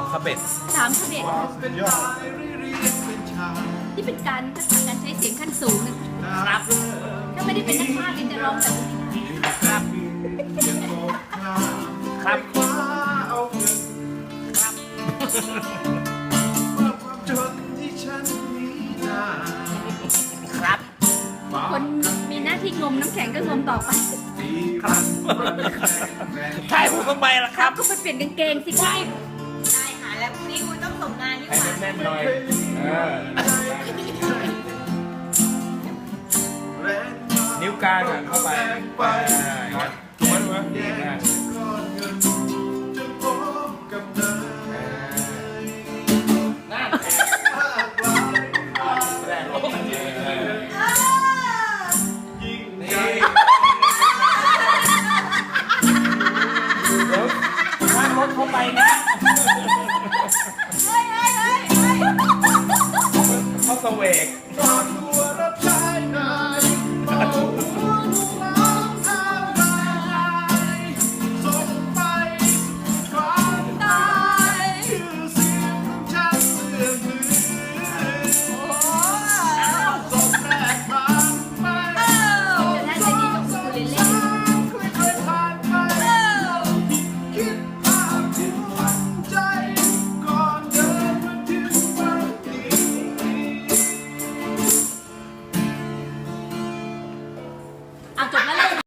องขบ็ดสามขบเอ็ดเป็นยอดที่เป็นการทักษะการใช้เสียงขั้นสูงนะครับ ถ้าไม่ได้เป็นนักพากย์เนี่ยจะร้องแบบนี้ครับ ครับเอาเงินครับเมื่อความจนที่ฉันมีได้ครับ คนมีหน้าที่งมน้ำแข็งก็งมต่อไปที่มันมันแรงถ่ายผมทำไมล่ะครับ ก็ไปเปลี่ยนกางเกงสิครับ นหน่อยเออนิ้วกลางอะเข้าไปถูกไหมถูกไหมแย่อ่าก้อนเงินจะน่าแรนดี๋ยวนั่งรถเข้าไปนะ เ